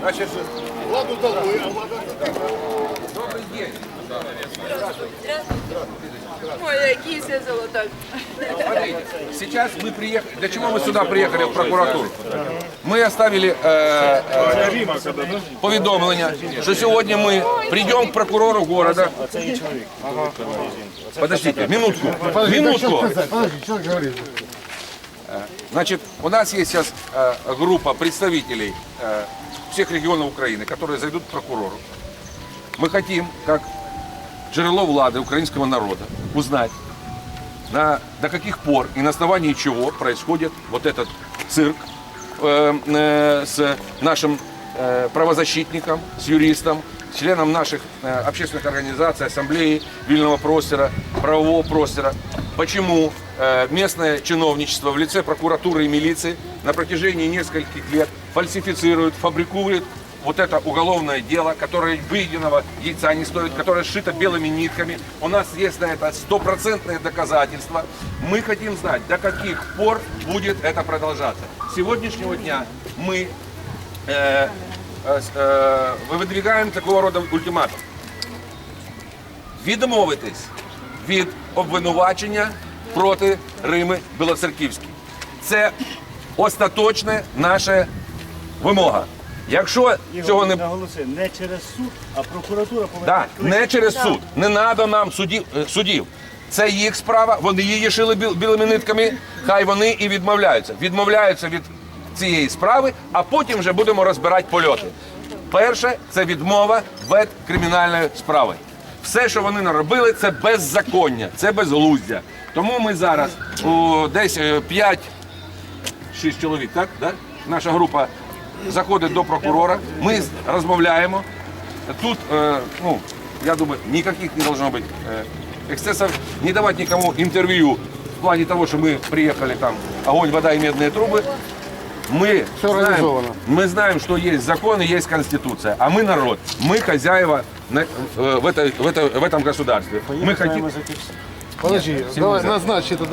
Значит, Владу дали, а влада добрый день. Ой, який це золотой. Смотрите, сейчас мы приехали. Для чего мы сюда приехали в прокуратуру? Мы оставили э, э, повідомлення, що сьогодні ми прийдемо к прокурору города. Подождите, минутку, минутку. Значит, у нас есть сейчас э, группа представителей э, всех регионов Украины, которые зайдут к прокурору. Мы хотим, как джерело влады украинского народа, узнать, на, до каких пор и на основании чего происходит вот этот цирк э, э, с нашим э, правозащитником, с юристом, с членом наших э, общественных организаций, ассамблеи вильного простора, правового простора. Почему э, местное чиновничество в лице прокуратуры и милиции на протяжении нескольких лет фальсифицирует, фабрикует вот это уголовное дело, которое выеденного яйца не стоит, которое сшито белыми нитками. У нас есть на это стопроцентные доказательства. Мы хотим знать, до каких пор будет это продолжаться. С сегодняшнего дня мы э, э, с- э, выдвигаем такого рода ультиматум. Відмовитись від обвинувачення проти Рими Білоцерківській. Це остаточна наша вимога. Якщо цього не наголоси, не через суд, а прокуратура повинна Да, відкликати не через суд. Не треба нам судів, е, судів. Це їх справа, вони її шили біл- білими нитками, хай вони і відмовляються. Відмовляються від цієї справи, а потім вже будемо розбирати польоти. Перше це відмова від кримінальної справи. Все, що вони наробили, це беззаконня, це безглуздя. Тому ми зараз о, десь 5 шість чоловік, так? Да? Наша група заходить до прокурора, ми з- розмовляємо. Тут, э, ну, я думаю, никаких не должно быть э, эксцессов. Не давать никому интервью в плане того, что мы приехали там, огонь, вода и медные трубы. Мы Всё знаем, организовано. мы знаем, что есть закон и есть конституция, а мы народ, мы хозяева на- э, в, этой, в, этой, в этом государстве. Мы хотим, Знаємо за ті всі. Подожди, давай назначь это